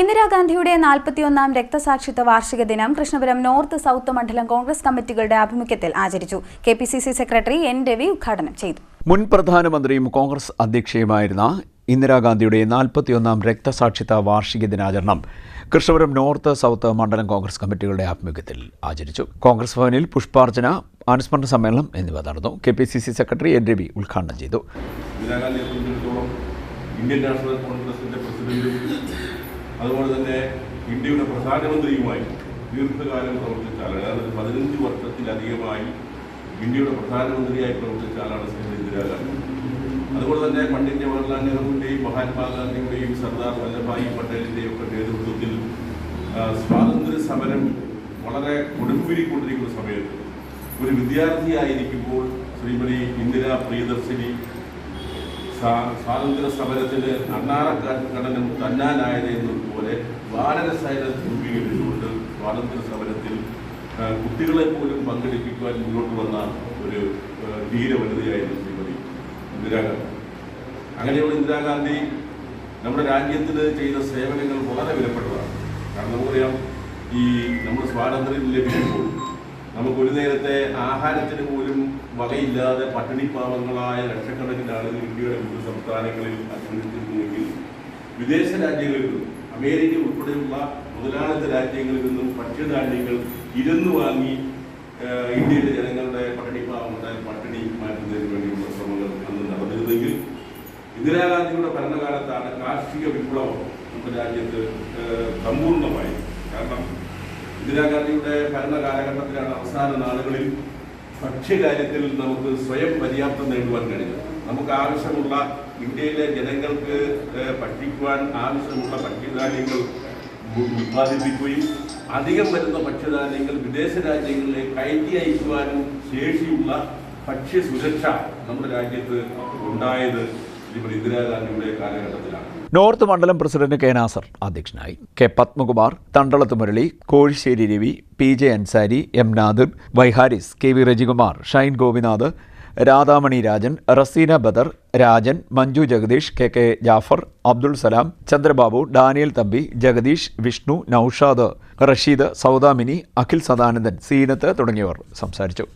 ഇന്ദിരാഗാന്ധിയുടെ നാൽപ്പത്തിയൊന്നാം രക്തസാക്ഷിത്വ വാർഷിക ദിനം കൃഷ്ണപുരം നോർത്ത് സൗത്ത് മണ്ഡലം കോൺഗ്രസ് കമ്മിറ്റികളുടെ ആഭിമുഖ്യത്തിൽ ആചരിച്ചു. K P C C secretary N Ravi ഉദ്ഘാടനം ചെയ്തു. മുൻ പ്രധാനമന്ത്രിയും കോൺഗ്രസ് അധ്യക്ഷയുമായിരുന്ന ഇന്ദിരാഗാന്ധിയുടെ നാൽപ്പത്തിയൊന്നാം രക്തസാക്ഷിത്വ വാർഷിക ദിനാചരണം കൃഷ്ണപുരം നോർത്ത് സൗത്ത് മണ്ഡലം കോൺഗ്രസ് കമ്മിറ്റികളുടെ ആഭിമുഖ്യത്തിൽ ആചരിച്ചു. കോൺഗ്രസ് ഭവനിൽ പുഷ്പാർച്ചന അനുസ്മരണ സമ്മേളനം എന്നിവ നടന്നു. K P C C secretary N Ravi ഉദ്ഘാടനം ചെയ്തു. ഇന്ത്യൻ നാഷണൽ കോൺഗ്രസിന്റെ പ്രസിഡന്റും അതുപോലെ തന്നെ ഇന്ത്യയുടെ പ്രധാനമന്ത്രിയുമായി ദീർഘകാലം പ്രവർത്തിച്ച ആളാണ് അതായത് പതിനഞ്ച് വർഷത്തിലധികമായി ഇന്ത്യയുടെ പ്രധാനമന്ത്രിയായി പ്രവർത്തിച്ച ആളാണ് ശ്രീമതി ഇന്ദിരാഗാന്ധി അതുപോലെ തന്നെ പണ്ഡിറ്റ് ജവഹർലാൽ നെഹ്റുവിന്റെയും മഹാത്മാഗാന്ധിയുടെയും സർദാർ വല്ലഭായി പട്ടേലിന്റെയും ഒക്കെ നേതൃത്വത്തിൽ സ്വാതന്ത്ര്യ സമരം വളരെ കൊടുമ്പിരിക്കൊണ്ടിരിക്കുന്ന സമയത്ത് ഒരു വിദ്യാർത്ഥിയായിരിക്കുമ്പോൾ ശ്രീമതി ഇന്ദിര പ്രിയദർശിനി സ്വാതന്ത്ര്യ സമരത്തിന് അണ്ണാറക്കടനം തന്നാനായത് എന്നതുപോലെ ബാലരസായന രൂപീകരിച്ചുകൊണ്ട് സ്വാതന്ത്ര്യ സമരത്തിൽ കുട്ടികളെ പോലും പങ്കെടുപ്പിക്കുവാൻ മുന്നോട്ട് വന്ന ഒരു ധീരവനിതയായിരുന്നു ധീര വനിതയായിരുന്നു ശ്രീമതി ഇന്ദിരാഗാന്ധി. അങ്ങനെയുള്ള ഇന്ദിരാഗാന്ധി നമ്മുടെ രാജ്യത്തിന് ചെയ്ത സേവനങ്ങൾ വളരെ വിലപ്പെട്ടതാണ്. കാരണം നമുക്കറിയാം ഈ നമ്മുടെ സ്വാതന്ത്ര്യം ലഭിക്കുമ്പോൾ നമുക്ക് ഒരു നേരത്തെ ആഹാരത്തിന് പോലും വകയില്ലാതെ പട്ടിണിപ്പാവങ്ങളായ ലക്ഷക്കണക്കിന് ആളുകൾ ഇന്ത്യയുടെ വിവിധ സംസ്ഥാനങ്ങളിൽ അനുഭവിച്ചിരുന്നുവെങ്കിൽ വിദേശ രാജ്യങ്ങളിൽ നിന്നും അമേരിക്ക ഉൾപ്പെടെയുള്ള മുതലാളിത്ത രാജ്യങ്ങളിൽ നിന്നും ഭക്ഷ്യധാന്യങ്ങൾ ഇരുന്ന് വാങ്ങി ഇന്ത്യയിലെ ജനങ്ങളുടെ പട്ടിണിപ്പാവങ്ങളുടെ പട്ടിണി മാറ്റുന്നതിന് വേണ്ടിയുള്ള ശ്രമങ്ങൾ അന്ന് നടന്നിരുന്നെങ്കിൽ ഇന്ദിരാഗാന്ധിയുടെ ഭരണകാലത്താണ് കാർഷിക വിപ്ലവം നമ്മുടെ രാജ്യത്ത് സമ്പൂർണമായി ഇന്ദിരാഗാന്ധിയുടെ ഭരണ കാലഘട്ടത്തിലാണ് അവസാന നാളുകളിൽ ഭക്ഷ്യകാര്യത്തിൽ നമുക്ക് സ്വയം പര്യാപ്തം നേടുവാൻ കഴിഞ്ഞത്. നമുക്ക് ആവശ്യമുള്ള ഇന്ത്യയിലെ ജനങ്ങൾക്ക് ഭക്ഷിക്കുവാൻ ആവശ്യമുള്ള ഭക്ഷ്യധാന്യങ്ങൾ ഉത്പാദിപ്പിക്കുകയും അധികം വരുന്ന ഭക്ഷ്യധാന്യങ്ങൾ വിദേശ രാജ്യങ്ങളിലേക്ക് കയറ്റി അയക്കുവാനും ശേഷിയുള്ള ഭക്ഷ്യ സുരക്ഷ നമ്മുടെ രാജ്യത്ത് ഉണ്ടായത് ശ്രീമതി ഇന്ദിരാഗാന്ധിയുടെ കാലഘട്ടത്തിലാണ്. നോർത്ത് മണ്ഡലം പ്രസിഡന്റ് കെ നാസർ അധ്യക്ഷനായി. K Padmakumar Thandalath Murali Kozhisseri Ravi P J Ansari M Nadir വൈഹാരിസ് K V Rajikumar Shine Gopinath Radhamani Rajan Raseena Badar Rajan Manju Jagadeesh K K Jaffar Abdul Salam Chandrababu Daniel Thampi Jagadeesh Vishnu Noushad Rasheed Saudamini Akhil Sadanandan Seenath തുടങ്ങിയവർ സംസാരിച്ചു.